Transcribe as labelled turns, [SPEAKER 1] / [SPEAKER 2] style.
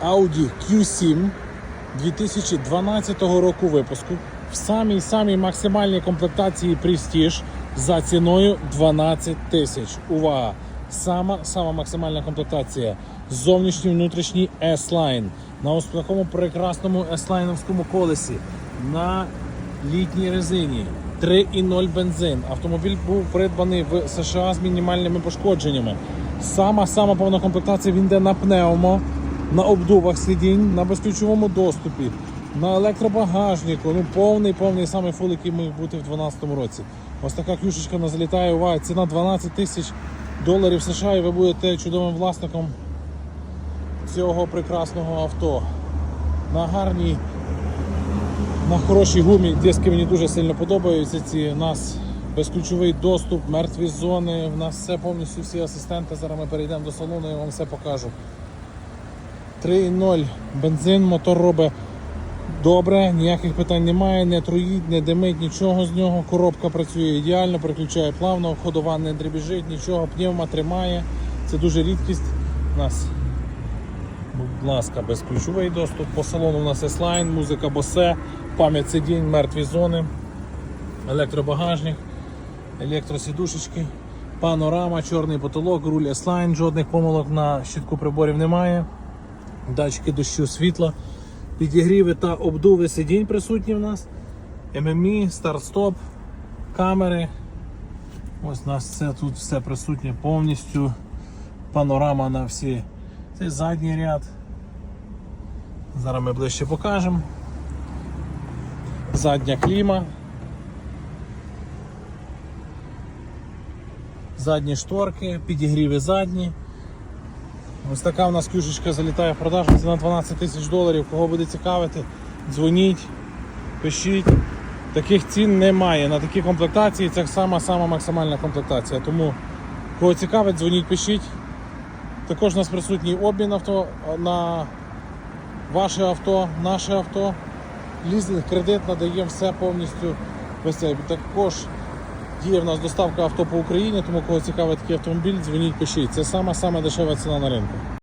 [SPEAKER 1] Audi Q7 2012 року випуску в самій самій максимальній комплектації Prestige за ціною 12 тисяч. Увага! Сама сама максимальна комплектація. Зовнішній внутрішній S-Line на ось такому прекрасному S-Line колесі на літній резині. 3,0 бензин. Автомобіль був придбаний в США з мінімальними пошкодженнями. Сама сама повна комплектація він йде на пневмо, на обдувах сидінь, на безключовому доступі, на електробагажнику. Ну повний, повний самий фул, який міг бути в 2012 році. Ось така клюшечка на залітає. Увага, ціна 12 тисяч доларів США, і ви будете чудовим власником цього прекрасного авто. На гарній на хорошій гумі диски мені дуже сильно подобаються. Ці у нас безключовий доступ, мертві зони. У нас все повністю всі асистенти. Зараз ми перейдемо до салону, я вам все покажу. 3.0 бензин, мотор робить добре, ніяких питань немає, не труїть, не димить, нічого з нього. Коробка працює ідеально, переключає плавно, ходова не дребіжить, нічого, пневма тримає. Це дуже рідкість. У нас Будь ласка, безключовий доступ. По салону у нас S-Line, музика Bose, пам'ять сидінь, мертві зони, електробагажник, електросідушечки, панорама, чорний потолок, руль S-Line, жодних помилок на щитку приборів немає. Датчики дощу світла, підігріви та обдуви сидінь присутні в нас. ММІ, старт-стоп, камери. Ось у нас все тут все присутнє повністю. Панорама на всі. Це задній ряд. Зараз ми ближче покажемо. Задня кліма. Задні шторки, підігріви задні. Ось така у нас клюшечка залітає в продажу ціна 12 тисяч доларів. Кого буде цікавити, дзвоніть, пишіть. Таких цін немає. На такі комплектації це сама сама максимальна комплектація. Тому кого цікавить, дзвоніть, пишіть. Також у нас присутній обмін авто на ваше авто, наше авто. Лізинг, кредит надаємо все повністю. Також діє в нас доставка авто по Україні, тому кого цікавить такий автомобіль, дзвоніть, пишіть. Це сама сама дешева ціна на ринку.